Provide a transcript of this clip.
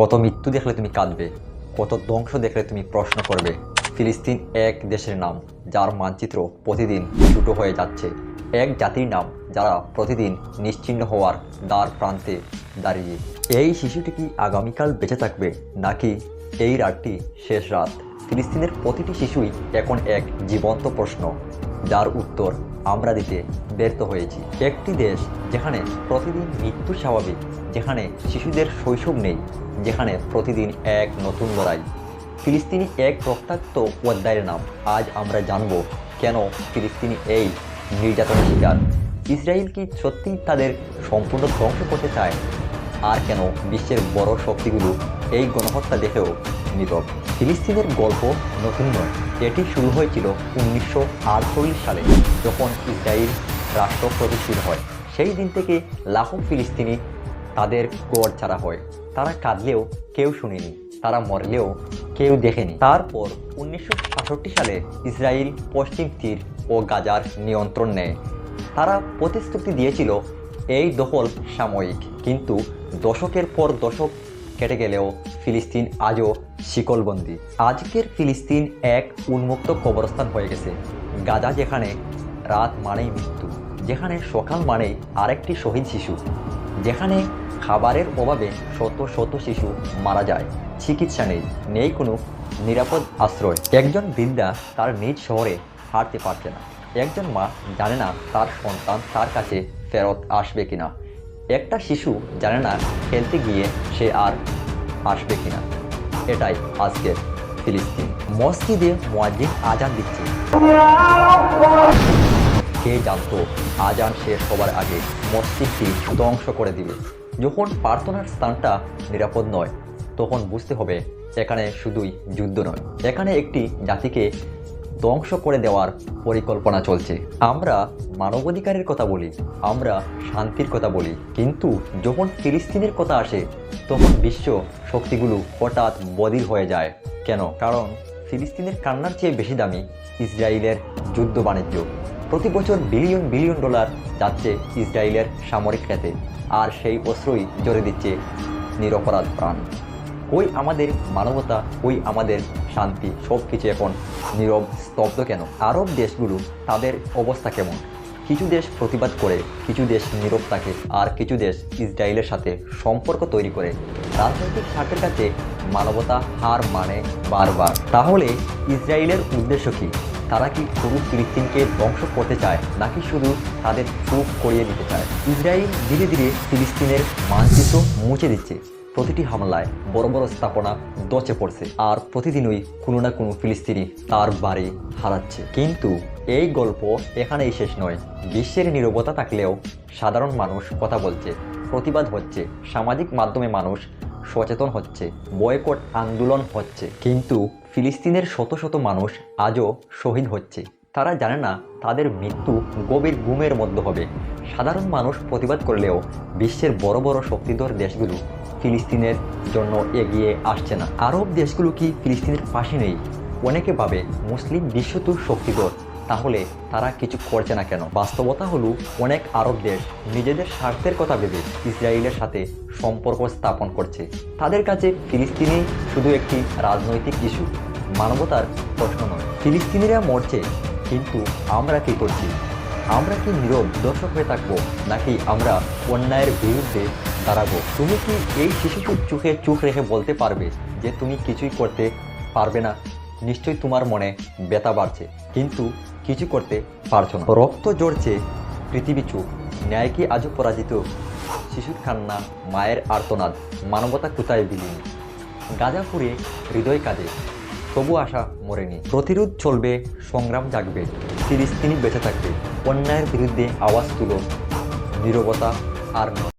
কত মৃত্যু দেখলে তুমি কাঁদবে, কত ধ্বংস দেখলে তুমি প্রশ্ন করবে। ফিলিস্তিন এক দেশের নাম, যার মানচিত্র প্রতিদিন ছোটো হয়ে যাচ্ছে। এক জাতির নাম, যারা প্রতিদিন নিশ্চিহ্ন হওয়ার দ্বার প্রান্তে দাঁড়িয়ে। এই শিশুটি কি আগামীকাল বেঁচে থাকবে, নাকি এই রাতটি শেষ রাত? ফিলিস্তিনের প্রতিটি শিশুই এখন এক জীবন্ত প্রশ্ন, যার উত্তর আমরা দিতে ব্যর্থ হয়েছি। একটি দেশ যেখানে প্রতিদিন মৃত্যু স্বাভাবিক, যেখানে শিশুদের শৈশব নেই যেখানে প্রতিদিন এক নতুন লড়াই। ফিলিস্তিনি এক রক্তাক্ত অধ্যায়ের নাম। আজ আমরা জানব কেন ফিলিস্তিনি এই নির্যাতনের শিকার। ইসরায়েল কি সত্যিই তাদের সম্পূর্ণ ধ্বংস করতে চায়? আর কেন বিশ্বের বড় শক্তিগুলো এই গণহত্যা দেখেও নীরব? ফিলিস্তিনের গল্প নতুন নয়। এটি শুরু হয়েছিল উনিশশো আটচল্লিশ সালে, যখন ইসরায়েল রাষ্ট্র প্রতিষ্ঠিত হয়। সেই দিন থেকে লাখো ফিলিস্তিনি তাদের গড় ছাড়া হয়। তারা কাঁদলেও কেউ শুনেনি, তারা মরলেও কেউ দেখেনি। তারপর উনিশশো সালে ইসরায়েল পশ্চিম তীর ও গাজার নিয়ন্ত্রণ নেয়। তারা প্রতিশ্রুতি দিয়েছিল, এই দখল সাময়িক। কিন্তু দশকের পর দশক কেটে গেলেও ফিলিস্তিন আজও শিকলবন্দি। আজকের ফিলিস্তিন এক উন্মুক্ত কবরস্থান হয়ে গেছে। গাজা যেখানে রাত মানেই মৃত্যু, যেখানে সকাল মানেই আরেকটি শহীদ শিশু, যেখানে খাবারের অভাবে শত শত শিশু মারা যায়। চিকিৎসা নেই নেই কোনো নিরাপদ আশ্রয়। একজন বৃদ্ধা তার নিজ শহরে হারতে পারছে না। একজন মা জানে না তার সন্তান তার কাছে ফেরত আসবে কিনা। একটা শিশু জানে না খেলতে গিয়ে সে আর আসবে কিনা। এটাই আজকের ফিলিস্তিন। মসজিদে মুয়াজ্জিন আজান দিচ্ছে। কে জানতো আজান শেষ হবার আগে মসজিদটি ধ্বংস করে দিবে। যখন প্রার্থনার স্থানটা নিরাপদ নয়, তখন বুঝতে হবে এখানে শুধুই যুদ্ধ নয়। এখানে একটি জাতিকে ধ্বংস করে দেওয়ার পরিকল্পনা চলছে। আমরা মানবাধিকারের কথা বলি, আমরা শান্তির কথা বলি, কিন্তু যখন ফিলিস্তিনের কথা আসে, তখন বিশ্ব শক্তিগুলো হঠাৎ বদির হয়ে যায়। কেন? কারণ ফিলিস্তিনের কান্নার চেয়ে বেশি দামি ইসরায়েলের যুদ্ধ বাণিজ্য। প্রতি বছর বিলিয়ন বিলিয়ন ডলার যাচ্ছে ইসরায়েলের সামরিক খাতে আর সেই অস্ত্রই জড়ে দিচ্ছে নিরপরাধ প্রাণ। ওই আমাদের মানবতা ওই আমাদের শান্তি সব কিছু এখন নীরব, স্তব্ধ কেন? আরব দেশগুলো তাদের অবস্থা কেমন? কিছু দেশ প্রতিবাদ করে, কিছু দেশ নীরব থাকে, আর কিছু দেশ ইসরায়েলের সাথে সম্পর্ক তৈরি করে। রাজনৈতিক স্বার্থের কাছে মানবতা, হার মানে বারবার। তাহলে ইসরায়েলের উদ্দেশ্য কী? তারা কি পুরো ফিলিস্তিনকে ধ্বংস করতে চায়, নাকি শুধু তাদের চুপ করিয়ে দিতে চায়? ইসরায়েল ধীরে ধীরে ফিলিস্তিনের মানচিত্র মুছে দিচ্ছে। প্রতিটি হামলায় বড় বড় স্থাপনা দচে পড়ছে, আর প্রতিদিনই কোনো না কোনো ফিলিস্তিনি তার বাড়ি হারাচ্ছে। কিন্তু এই গল্প এখানেই শেষ নয়। বিশ্বের নীরবতা থাকলেও সাধারণ মানুষ কথা বলছে, প্রতিবাদ হচ্ছে, সামাজিক মাধ্যমে মানুষ সচেতন হচ্ছে, বয়কট আন্দোলন হচ্ছে, কিন্তু ফিলিস্তিনের শত শত মানুষ আজও শহীদ হচ্ছে। তারা জানে না তাদের মৃত্যু গভীর গুমের মধ্যে হবে। সাধারণ মানুষ প্রতিবাদ করলেও বিশ্বের বড় বড় শক্তিধর দেশগুলো ফিলিস্তিনের জন্য এগিয়ে আসছে না। আরব দেশগুলো কি ফিলিস্তিনের পাশে নেই? অনেকে ভাবে মুসলিম বিশ্ব তো শক্তিধর। তাহলে তারা কিছু করছে না কেন? বাস্তবতা হলো অনেক আরব দেশ নিজেদের স্বার্থের কথা ভেবে ইসরায়েলের সাথে সম্পর্ক স্থাপন করছে। তাদের কাছে ফিলিস্তিনি শুধু একটি রাজনৈতিক ইস্যু, মানবতার প্রশ্ন নয়। ফিলিস্তিনিরা মরছে, কিন্তু আমরা কি করছি? আমরা কি নীরব দর্শক হয়ে থাকব, নাকি আমরা অন্যায়ের বিরুদ্ধে দাঁড়াবো? তুমি কি এই শিশুটির চোখে চোখ রেখে বলতে পারবে যে তুমি কিছুই করতে পারবে না? নিশ্চয়ই তোমার মনে ব্যথা বাড়ছে। কিন্তু কিছু করতে পারছ না। রক্ত জড়ছে পৃথিবী চুপ। ন্যায় কি আজও পরাজিত? শিশুর কান্না, মায়ের আর্তনাদ, মানবতা কোথায় বিলীন? গাজাপুরে হৃদয় কাঁদে, তবু আশা মরেনি। প্রতিরোধ চলবে, সংগ্রাম জাগবে ফিলিস্তিনি বেঁচে থাকবে। অন্যায়ের বিরুদ্ধে আওয়াজ তুলো, নীরবতা আর